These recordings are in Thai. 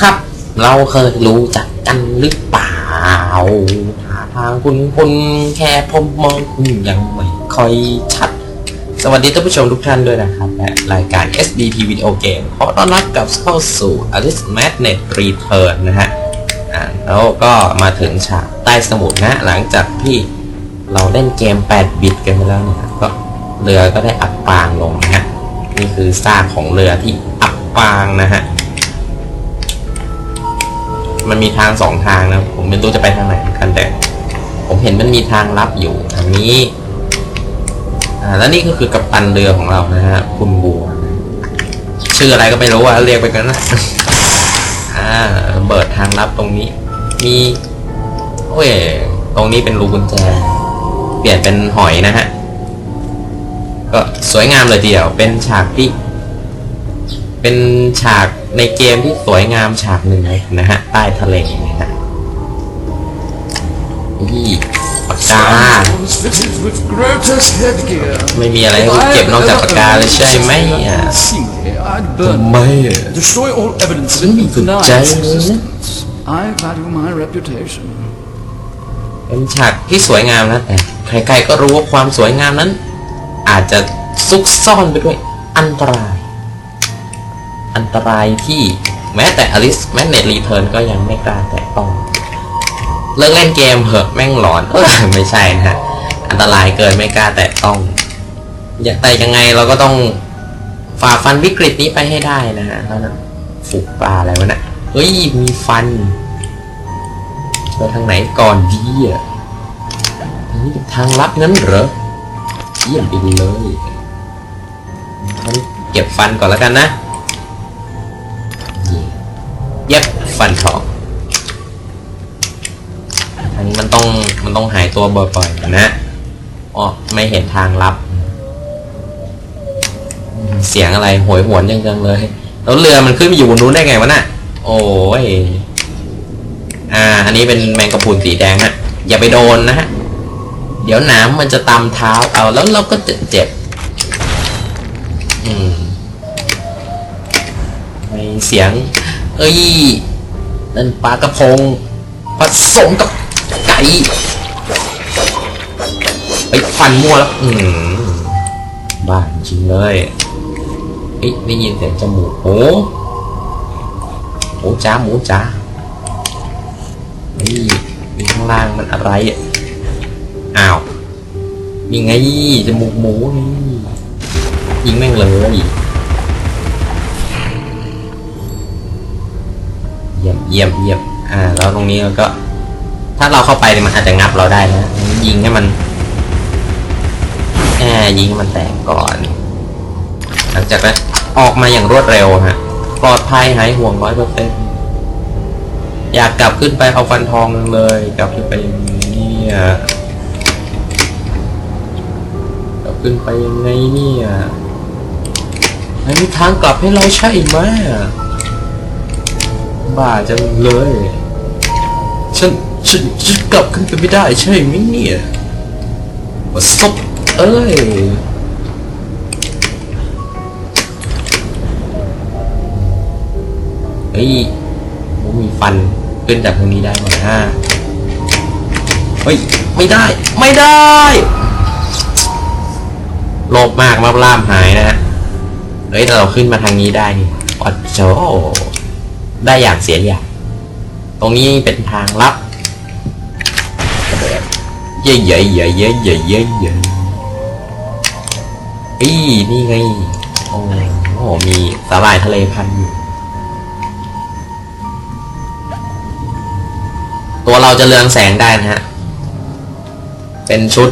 ครับ เราเคยรู้จักกันหรือเปล่าท่าทางคุณคุณแค่ผมมองคุณยังไม่ค่อยชัด สวัสดีท่านผู้ชมทุกท่านด้วยนะครับ และรายการ SDT Video Game ขอต้อนรับกลับเข้าสู่ Alice Madness Return นะฮะแล้วก็มาถึงฉากใต้สมุทรนะ หลังจากที่เราเล่นเกม 8 บิตกันไปแล้วเนะก็เรือก็ได้อับปางลงนะฮะ นี่คือซากของเรือที่อับปางนะฮะ มันมีทางสองทางนะผมไม่รู้จะไปทางไหนเหมือนกันแต่ ผมเห็นมันมีทางลับอยู่ทางนี้อ่าแล้วนี่ก็คือกัปตันเรือของเรานะฮะคุณบัวชื่ออะไรก็ไม่รู้อะเรียกไปกันนะอ่าเบิดทางลับตรงนี้ มีโอ้ยตรงนี้เป็นรูกุญแจ เปลี่ยนเป็นหอยนะฮะ ก็สวยงามเลยเดียว เป็นฉากที่ เป็นฉาก ในเกมที่สวยงามฉากหนึ่งนะฮะ ใต้ทะเลนะฮะนี่ปากกา ไม่มีอะไรให้คุณเก็บนอกจากปากกาเลยใช่ไหมอะไม่ destroy all evidence ฉัน of ไม่สนใจ Nike's เลยนะ existence. I value my reputation. เป็นฉากที่สวยงามนะแต่ใครๆก็รู้ว่าความสวยงามนั้น อาจจะซุกซ่อนไปด้วยอันตราย อันตรายที่แม้แต่อลิสแมนเนตรีเทิร์นก็ยังไม่กล้าแตะต้อง เลิกเล่นเกมเหอะแม่งหลอนเออไม่ใช่นะฮะ อันตรายเกินไม่กล้าแตะต้อง อยากแต่ยังไงเราก็ต้องฝ่าฟันวิกฤตนี้ไปให้ได้นะฮะแล้วนะฝูกปลาอะไรวะนะเฮ้ยมีฟันไปทางไหนก่อนดีอะทางนี้ทางลับนั้นเหรอเยี่ยมไปเลยเก็บฟันก่อนแล้วกันนะ เย็บฟันทองอันนี้มันต้องมันต้องหายตัวบ่อยๆนะอ๋อไม่เห็นทางลับ เสียงอะไรโหยหวนจังๆเลย แล้วเรือมันขึ้นไปอยู่บนนู้นได้ไงวะน่ะ โอ้ยอ่า อันนี้เป็นแมงกะพรุนสีแดงฮะ อย่าไปโดนนะฮะ เดี๋ยวน้ำมันจะตำเท้าเอาแล้วเราก็จะเจ็บอืมมีเสียง เอ้ยนั่นปลากระพงผสมกับไก่ไอ้ยฟันมั่วแล้ว อืมบ้าจริงเลยเอ้ยได้ยินเสียงจมูกโอ้หมูจ้าหมูจ้านี่มีข้างล่างมันอะไรอะอ้าวนี่ไงจมูกหมูนี่ยิงแม่งเลย เยี่ยมเยี่ยมเยี่ยมอ่า แล้วตรงนี้เราก็ ถ้าเราเข้าไปมันอาจจะงับเราได้นะ ยิงให้มันแอบยิงให้มันแตกก่อน หลังจากนั้นออกมาอย่างรวดเร็วฮะ ปลอดภัยหายห่วงร้อยเปอร์เซ็นต์อยากกลับขึ้นไปเอาฟันทองเลย กลับขึ้นไปยังไงเนี่ยกลับขึ้นไปยังไงเนี่ยไม่มีทางกลับให้เราใช่ไหมอะ บ้าจังเลย ฉัน ฉันฉันกลับขึ้นไปไม่ได้ใช่ไหมเนี่ยว่าศพเอ้ยเฮ้ยผมมีฟันขึ้นจากตรงนี้ได้ไหมฮะเฮ้ย ไม่ได้ ไม่ได้โลภมากมาล่ามหายนะฮะเฮ้ยแต่เราขึ้นมาทางนี้ได้นี่อ๋อโจ ได้อย่างเสียอย่าง ตรงนี้เป็นทางลับเย่เย่เย่เย่เย่เย่เย่อีนี่ไง โอ้โหมีสาหร่ายทะเลพันอยู่ ตัวเราจะเรืองแสงได้นะฮะ เป็นชุด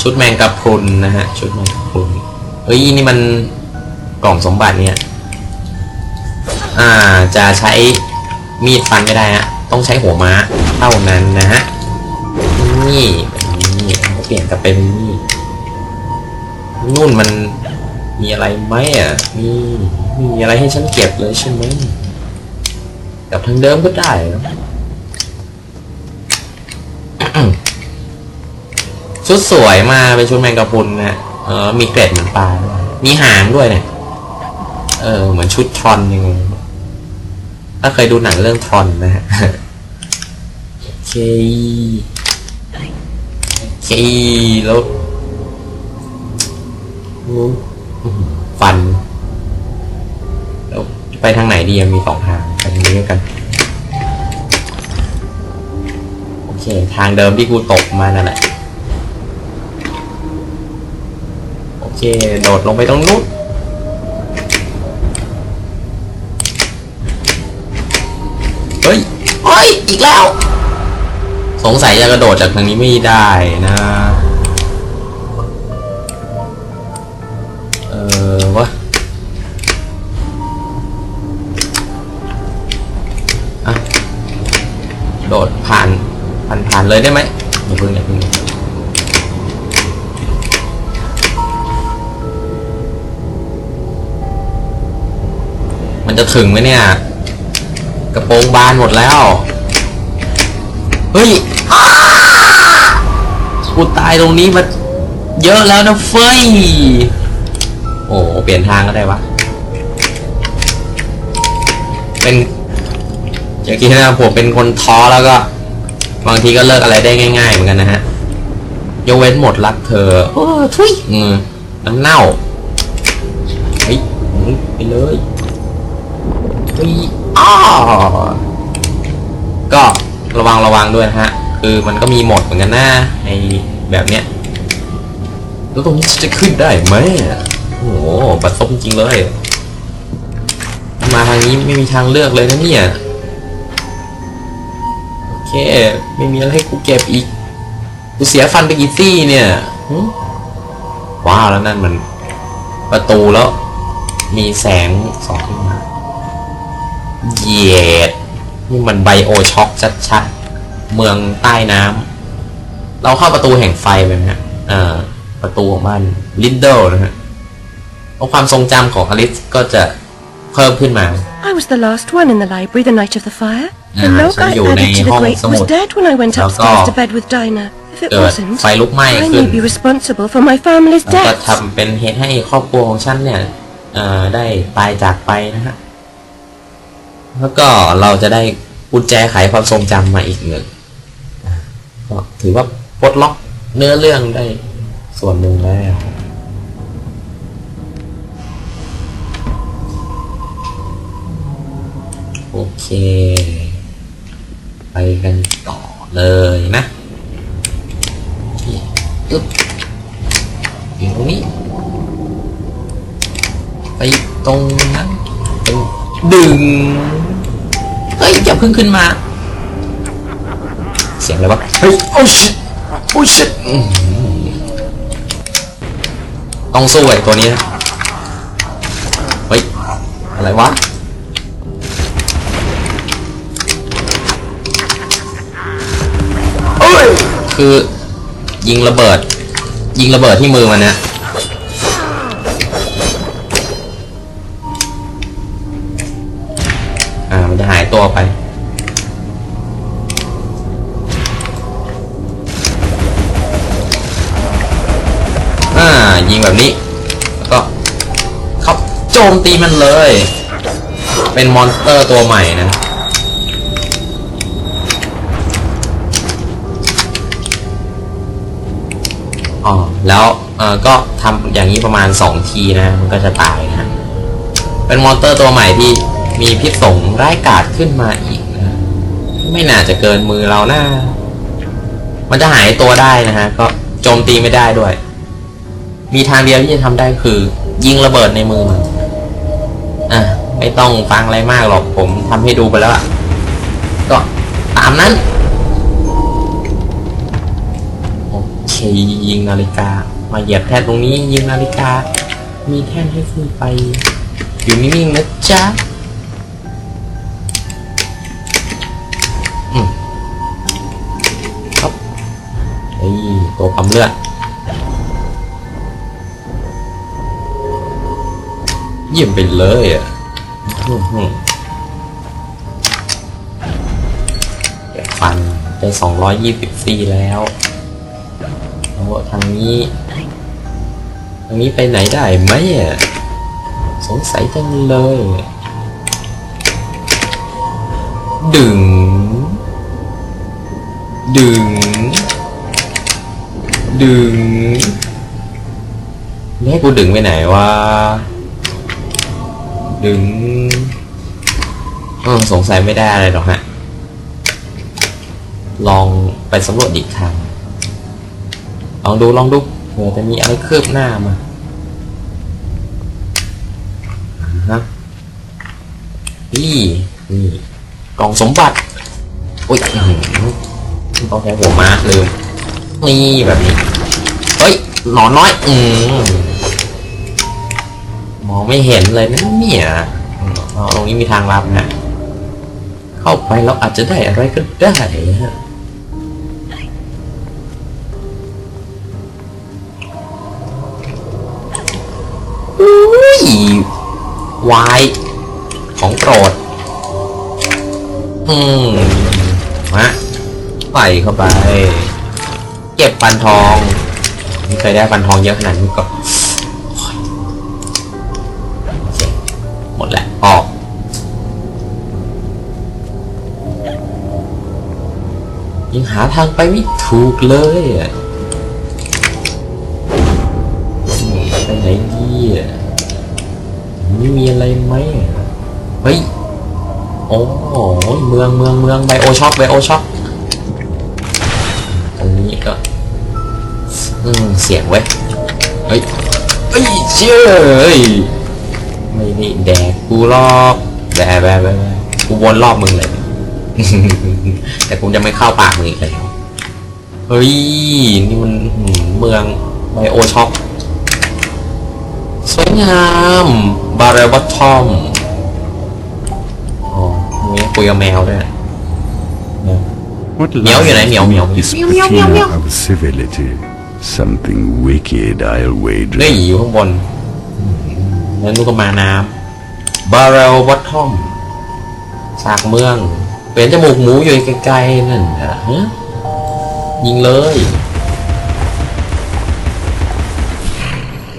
ชุดแมงกะพรุนนะฮะ ชุดแมงกะพรุนเฮ้ย นี่มันกล่องสมบัติเนี่ย อ่าจะใช้มีดฟันไม่ได้ฮะต้องใช้หัวม้าเท่านั้นนะฮะนี่นี่เปลี่ยนกลับเป็นนี่นู่นมันมีอะไรไหมอะมีมีอะไรให้ฉันเก็บเลยใช่ไหมกับทางเดิมก็ได้นะชุดสวยมาเป็นชุดแมงกะพรุนนะเออมีเกล็ดเหมือนปลาด้วยมีหางด้วยเนี่ย เออ เหมือนชุดทรอนยังไง ถ้าเคยดูหนังเรื่องทรอนนะฮะโอเคโอเคแล้วอู้อื้อหือฟัน แล้วไปทางไหนดีอะมีสองทางไปทางนี้แล้วกัน โอเค ทางเดิมที่กูตกมานั่นแหละ โอเค โดดลงไปตรงนู้น เฮ้ย เฮ้ย อีกแล้ว สงสัยจะกระโดดจากทางนี้ไม่ได้นะ เออวะอะโดดผ่านผ่านผ่านเลยได้ไหมอย่าเพิ่งอย่าเพิ่งมันจะถึงไหมเนี่ย กระโปรงบานหมดแล้ว เฮ้ยอ้ากูตายตรงนี้มาเยอะแล้วนะเฟ้ย โอ้เปลี่ยนทางก็ได้วะ เป็นอย่างที่นะผมเป็นคนท้อแล้วก็ บางทีก็เลิกอะไรได้ง่าย ๆ เหมือนกันนะฮะ ยกเว้นหมดรักเธอ โอ้ทุยอืมน้ำเน่าเฮ้ยไปเลยเฮ้ยอ้อก็ ระวังระวังด้วยนะฮะ คือมันก็มีหมดเหมือนกันนะไอแบบเนี้ยแล้วตรงนี้จะขึ้นได้ไหมโอ้โหบัดซบจริงเลย มาทางนี้ไม่มีทางเลือกเลยนะเนี่ย โอเค ไม่มีอะไรให้กูเก็บอีก กูเสียฟันไปกี่ซี่เนี่ยว้าวแล้วนั่นมัน ประตูแล้ว มีแสงสองขึ้นมา เหย็ด นี่มันไบโอช็อกชัดๆ เมืองใต้น้ำ เราเข้าประตูแห่งไฟไปไหมฮะอ่าประตูของบ้านลินเดลนะฮะเพราะความทรงจำของอลิสก็จะเพิ่มขึ้นมา I was the last one in the library the night of the fire. The Ah, log so I you added ใน to the ห้อง grate สมุ was ด dead when I went แล้วก็ upstairs to bed with Dinah. If it เกิด wasn't, ไฟลุกไหม้ I ขึ้น may be responsible for my family's แล้วก็ death. ทำเป็นเหตุให้ครอบครัวของฉันเนี่ยเอ่อได้ตายจากไปนะฮะ แล้วก็เราจะได้กุญแจไขความทรงจำมาอีกหนึ่งก็ถือว่าปลดล็อกเนื้อเรื่องได้ส่วนหนึ่งแล้วโอเค ไปกันต่อเลยนะอึ๊บอยู่ตรงนี้ ไปตรงนั้นตรงดึง พิ่งขึ้นมา เสียงอะไรวะ เฮ้ย โอ้ชิตโอ้ชิตต้องสู้ไอ้ตัวนี้นะ เฮ้ย อะไรวะเอ้ยคือยิงระเบิด ยิงระเบิดที่มือมันเนี่ย มตีมันเลย เป็นมอนสเตอร์ตัวใหม่นะอ๋อแล้วเออก็ทำอย่างนี้ประมาณ 2 ทีนะ มันก็จะตายนะ เป็นมอนสเตอร์ตัวใหม่ที่มีพิษสงร้ายกาจขึ้นมาอีกนะ ไม่น่าจะเกินมือเรานะมันจะหายตัวได้นะฮะ ก็โจมตีไม่ได้ด้วย มีทางเดียวที่จะทำได้คือ ยิงระเบิดในมือมัน อะไม่ต้องฟังอะไรมากหรอกผมทำให้ดูไปแล้วอะก็ตามนั้น โอเคยิงนาฬิกา มาเหยียบแท่นตรงนี้ยิงนาฬิกา มีแท่นให้ขึ้นไป อยู่นิ่งๆนะจ๊ะอืมครับไอ้ตัวปั๊มเลือด เยี่ยมไปเลยอะอื้อหือแกะฟันได้สองร้อยยี่สิบซีแล้วโอ้ทางนี้ ทางนี้ไปไหนได้ไหมอะ สงสัยจังเลย ดึง ดึง ดึงนี่ให้กูดึงไปไหนวะ ดึงสงสัยไม่ได้อะไรหรอกฮะ ลองไปสำรวจอีกครั้ง ลองดูลองดูเผื่อจะมีอะไรคืบหน้ามาฮะนี่นี่กล่องสมบัติ โอ้ยอือต้องใช้หัวมาลืมนี่แบบนี้ เฮ้ย หนอนน้อย อืม มองไม่เห็นเลยนะเนี่ยตรงนี้มีทางลับนะเข้าไปแล้วอาจจะได้อะไรก็ได้ฮะอุ้ยวายของโปรด อืมมาใส่เข้าไป เก็บปันทอง ไม่เคยได้ปันทองเยอะขนาดนี้ก็โออก ยังหาทางไปไม่ถูกเลยอะอืมไปไหนดีอะไม่มีอะไรไหมอะเฮ้ยโอ้โหเมืองเมืองเมืองไบโอช็อคไบโอช็อคตรงนี้ก็อืมเสียงเว้ยเฮ้ยเฮ้ยเจ้ย ไม่ได้แดกกูหรอกแบะแบะแบะแบะกูวนรอบมึงเลย แต่กูจะไม่เข้าปากมึงอีกแล้วเฮ้ย นี่มันหืมเมืองไบโอช็อคสวยงาม บาร์เรลบัตทอมอ๋อมีคุยกับแมวด้วยนะ What Meow, you know, lies meow, meow. is Meow, meow, meow, patina meow. of civility? Something wicked, I'll เฮ้ย wager. อยู่ข้างบนอืม แล้วนู่นก็มาน้ำบาร์เรลบัตทอมสากเมือง เป็นจมูกหมูอยู่ไกลๆนั่นนะฮะยิงเลย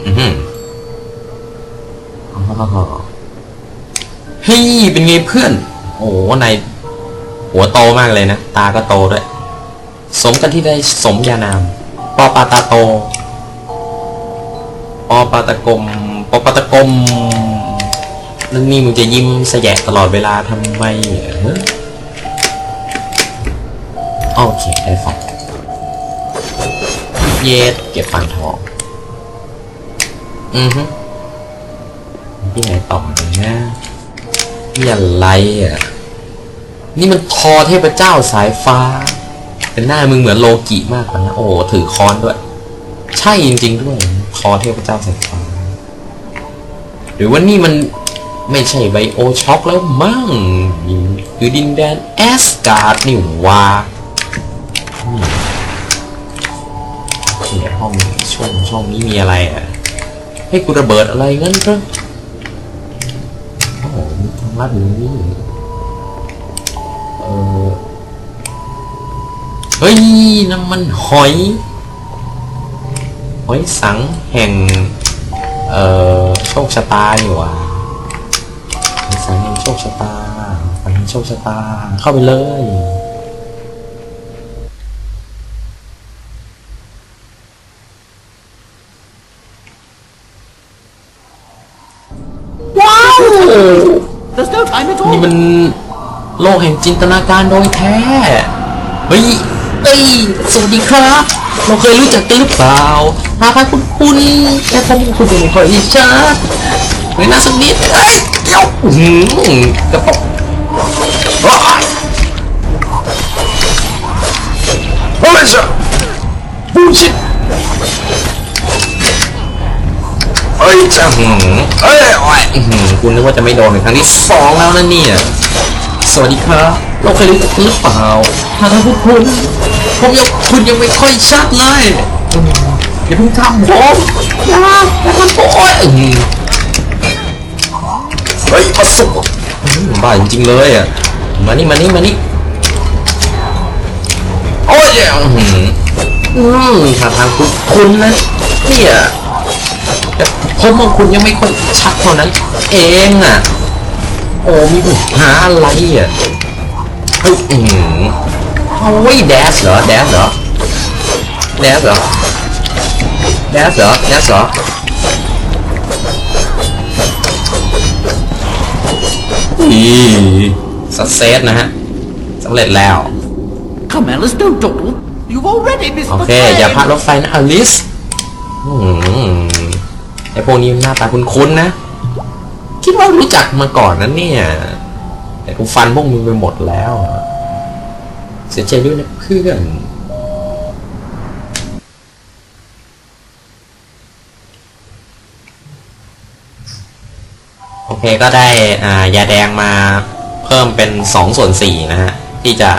อือหืออ๋อเฮ้ยเป็นไงเพื่อน โอ้ในายหัวโตมากเลยนะ ตาก็โตด้วย สมกันที่ได้สมยานาม ปอปาตาโต ปอปาตะกม อปตะกมนั่นนี่มึงจะยิ้มแสยะตลอดเวลาทำไมอะฮะโอเค ได้ฝันเย็ดเก็บฝันทอง อือฮึที่ไหนต่อเนี่ยนี่อะไรอะ นี่มันทอเทพเจ้าสายฟ้า เป็นหน้ามึงเหมือนโลกิมากกว่านะ โอ้ถือคอนด้วย ใช่จริง ๆ ด้วย คอเทพเจ้าสายฟ้า หรือว่านี่มันไม่ใช่ไบโอช็อกแล้วมั้งคือดินแดนแอสการ์ดนี่ว่าอืมโอเคห้องช่องช่องนี้มีอะไรอะ ให้กูระเบิดอะไรงั้นเหรอโอ้โหมีทางลัดอยู่นี่เออเฮ้ยน้ำมันหอย หอยสังแห่ง เอ่อโชคชะตาอยู่ว่ะหอยสังแห่งโชคชะตาฝันแห่งโชคชะตา เข้าไปเลยว้าว There's no time at นี่ all. มันโลกแห่งจินตนาการโดยแท้ เฮ้ยเอ้ยสวัสดีครับ เราเคยรู้จักกันหรือเปล่าหาพาคุณคุณแค่ผมคุณเป็นคนที่ชัดเฮ้ยน่าสักนิดเอ้ยเดี๋ยวอื้อหือกระป๋องว้าโอ้ยจ้ะบูชิตเอ้ยจ้ะหืมเอ้ยโอ้ยหือคุณนึกว่าจะไม่โดนเป็นครั้งที่สองแล้วนะเนี่ยสวัสดีครับเราเคยรู้จักกันหรือเปล่าถ้าท่านผู้คุณ ผมยังคุณยังไม่ค่อยชัดเลยอย่าเพิ่งทำผมอย่าอย่าทำผมโอ้ยเฮ้ยมาสุกบ้าจริงเลยอะมานี่มานี่มานี่โอ้ยอื้อหืออืมท่าทางคุณคุณนะเนี่ยผมของคุณยังไม่ค่อยชัดเท่านั้น เองอะโอ้มีปัญหาอะไรอะเฮ้ยอืม โอ้ยแดชเหรอแดชเหรอแดชเหรอแดชเหรอแดชเหรออีสักเซสนะฮะสำเร็จแล้ว Come, Alice, don't dawdle. You've already missed โอ the เค train. อย่าพลาดรถไฟนะอลิสอืมไอพวกนี้หน้าตาคุ้นๆนะ คิดว่ารู้จักมาก่อนนะเนี่ย แต่กูฟันพวกมึงไปหมดแล้วเสียใจด้วยนะเพื่อนโอเคก็ได้อ่ายาแดงมาเพิ่มเป็นสองส่วนสี่นะฮะ ที่จะ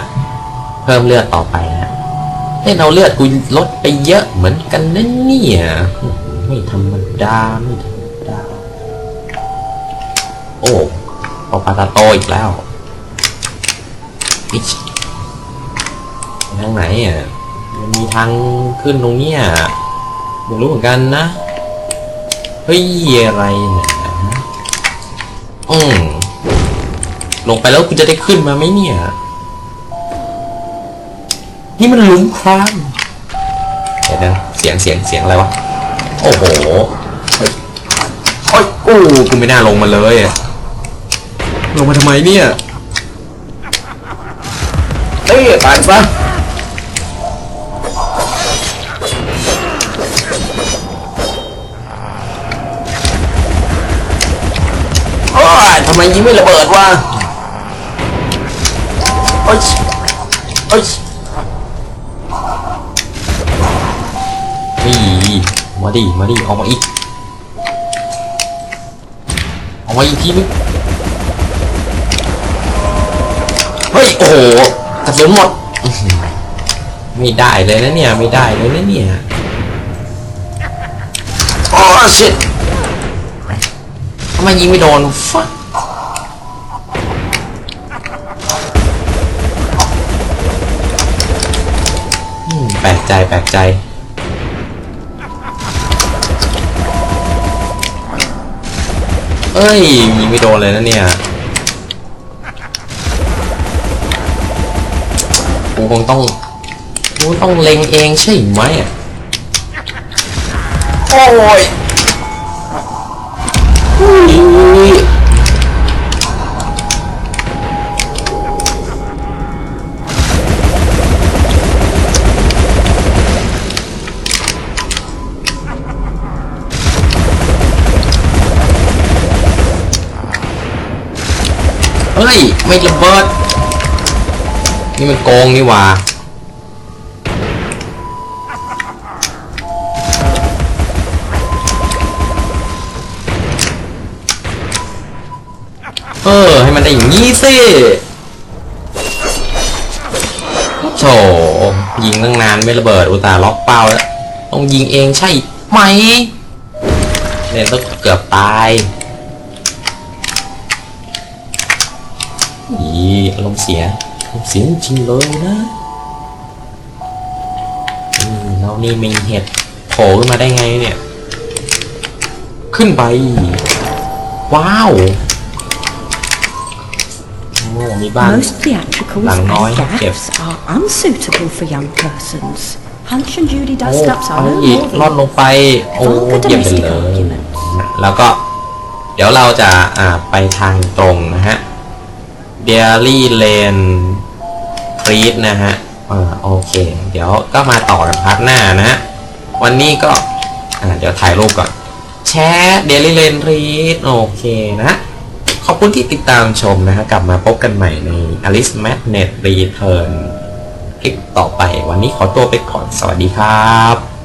เพิ่มเลือดต่อไปนะเล่นเอาเลือดกูลดไปเยอะเหมือนกันนะเนี่ยไม่ธรรมดา ไม่ธรรมดา โอ้ปอปาตาโตอีกแล้วอิช ทางไหนอะมันมีทางขึ้นตรงเนี้ยไม่รู้เหมือนกันนะ เฮ้ยอะไรเนี่ยอืมลงไปแล้วกูจะได้ขึ้นมาไหมเนี่ย นี่มันลุ้มพรางเดี๋ยวนะเสียงเสียงเสียงอะไรวะ โอ้โหเฮ้ยโอ้ยกูกูไม่น่าลงมาเลยอะลงมาทำไมเนี่ย เอ้ยตายซะ ยิงไม่ระเบิดว่ะโอ้ยโอ้ยนี่มาดิ มาดิ ออกมาอีก ออกมาอีกทีนึงเฮ้ย โอ้โหกระสุนหมด ไม่ได้เลยนะเนี่ย ไม่ได้เลยนะเนี่ยโอ้ชิตทำไมยิงไม่โดนฟัก ใจแปลกใจเอ้ยยิงไม่โดนเลยนะเนี่ยกูคงต้องกูต้องเล็งเองใช่ไหมอะโอ้ย ฮ้ย ไม่ระเบิด นี่มันโกงนี่หว่าเออ ให้มันได้อย่างนี้สิโถยิงตั้งนานไม่ระเบิดอุตส่าห์ล็อกเป้าแล้ว ต้องยิงเองใช่ไหมเนี่ยต้องเกือบตาย อีอารมณ์เสียอารมณ์เสียจริงๆเลยนะอืมแล้วนี่มีเห็ดโผล่ขึ้นมาได้ไงเนี่ย ขึ้นไป ว้าวโอ้มีบ้าน Most theatricals Lang nói, and kẹp. gaffs are unsuitable for young persons. Punch and Judy โอ้ dust-ups เอา are อีก no ลอด more ลงไป โอ้ Vulgar เยี่ยมไป domestic เลย arguments. แล้วก็ เดี๋ยวเราจะอ่าไปทางตรงนะฮะ เดลี่เลนครีดนะฮะเออโอเค เดี๋ยวก็มาต่อกันพาร์ทหน้านะฮะ วันนี้ก็ อ่า เดี๋ยวถ่ายรูปก่อน แชร์เดลี่เลนรีดโอเคนะ ขอบคุณที่ติดตามชมนะฮะ กลับมาพบกันใหม่ใน Alice Madnet Return คลิปต่อไป วันนี้ขอตัวไปก่อน สวัสดีครับ